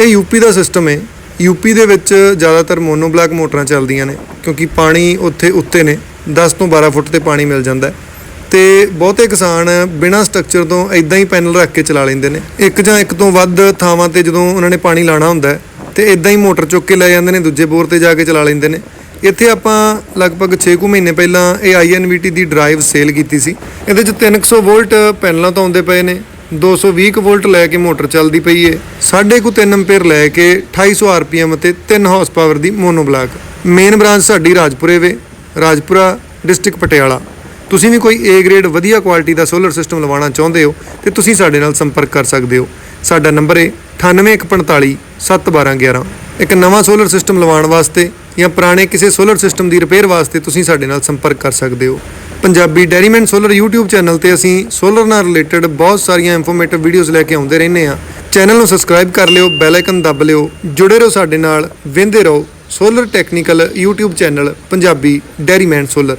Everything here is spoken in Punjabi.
ਇਹ ਯੂਪੀ ਦਾ ਸਿਸਟਮ ਹੈ ਯੂਪੀ ਦੇ ਵਿੱਚ ਜ਼ਿਆਦਾਤਰ ਮੋਨੋਬਲਾਕ ਮੋਟਰਾਂ ਚੱਲਦੀਆਂ ਨੇ, ਕਿਉਂਕਿ ਪਾਣੀ ਉੱਥੇ ਉੱਤੇ ਨੇ 10 ਤੋਂ 12 ਫੁੱਟ ਤੇ ਪਾਣੀ ਮਿਲ ਜਾਂਦਾ। ਹੈ ਤੇ ਬਹੁਤੇ ਕਿਸਾਨ ਬਿਨਾਂ ਸਟਰਕਚਰ ਤੋਂ ਇਦਾਂ ਹੀ ਪੈਨਲ ਰੱਖ ਕੇ ਚਲਾ ਲੈਂਦੇ ਨੇ। ਇੱਕ ਜਾਂ ਇੱਕ ਤੋਂ ਵੱਧ ਥਾਵਾਂ ਤੇ ਜਦੋਂ ਉਹਨਾਂ ਨੇ ਪਾਣੀ ਲਾਣਾ ਹੁੰਦਾ ਹੈ, ਤੇ ਇਦਾਂ ਹੀ ਮੋਟਰ ਚੁੱਕ ਕੇ ਲੈ ਜਾਂਦੇ ਨੇ, ਦੂਜੇ ਬੋਰ ਤੇ ਜਾ ਕੇ ਚਲਾ ਲੈਂਦੇ ਨੇ। ਇੱਥੇ ਆਪਾਂ ਲਗਭਗ 6 ਕੁ ਮਹੀਨੇ ਪਹਿਲਾਂ ਇਹ INVT ਦੀ ਡਰਾਈਵ ਸੇਲ ਕੀਤੀ ਸੀ। ਇਹਦੇ ਚ 300 ਵੋਲਟ ਪੈਨਲਾਂ ਤੋਂ ਆਉਂਦੇ ਪਏ ਨੇ। 220 ਕੁ ਵੋਲਟ ਲੈ ਕੇ ਮੋਟਰ ਚੱਲਦੀ ਪਈ ਏ। ਸਾਢੇ ਕੁ 3 ਐਂਪੀਅਰ ਲੈ ਕੇ 2800 ਆਰਪੀਐਮ ਅਤੇ 3 ਹਾਰਸ ਪਾਵਰ ਦੀ ਮੋਨੋ ਬਲਾਕ। ਮੇਨ ਬ੍ਰਾਂਚ ਸਾਡੀ ਰਾਜਪੁਰੇ ਵੇ, ਰਾਜਪੁਰਾ, ਡਿਸਟ੍ਰਿਕਟ ਪਟਿਆਲਾ। ਤੁਸੀਂ ਵੀ ਕੋਈ A ਗ੍ਰੇਡ ਵਧੀਆ ਕੁਆਲਿਟੀ ਦਾ ਸੋਲਰ ਸਿਸਟਮ ਲਵਾਉਣਾ ਚਾਹੁੰਦੇ ਹੋ, ਤੇ ਤੁਸੀਂ ਸਾਡੇ ਨਾਲ ਸੰਪਰਕ ਕਰ ਸਕਦੇ ਹੋ। ਸਾਡਾ ਨੰਬਰ ਹੈ 9845 71211 ਇੱਕ ਨਵਾਂ ਸੋਲਰ ਸਿਸਟਮ ਲਵਾਉਣ ਵਾਸਤੇ ਜਾਂ ਪੁਰਾਣੇ ਕਿਸੇ ਸੋਲਰ ਸਿਸਟਮ ਦੀ ਰਿਪੇਅਰ ਵਾਸਤੇ ਤੁਸੀਂ ਸਾਡੇ ਨਾਲ ਸੰਪਰਕ ਕਰ ਸਕਦੇ ਹੋ। Punjabi dairyman solar YouTube channel ਤੇ ਅਸੀਂ ਸੋਲਰ ਨਾਲ ਰਿਲੇਟਡ ਬਹੁਤ ਸਾਰੀਆਂ ਇਨਫੋਰਮੇਟਿਵ ਵੀਡੀਓਜ਼ ਲੈ ਕੇ ਆਉਂਦੇ ਰਹਿੰਦੇ ਹਾਂ। ਚੈਨਲ ਨੂੰ ਸਬਸਕ੍ਰਾਈਬ ਕਰ ਲਿਓ ਬੈਲ ਆਈਕਨ ਦੱਬ ਲਿਓ, ਜੁੜੇ ਰਹੋ ਸਾਡੇ ਨਾਲ, ਵਿੰਦੇ ਰਹੋ solar technical YouTube channel Punjabi dairyman solar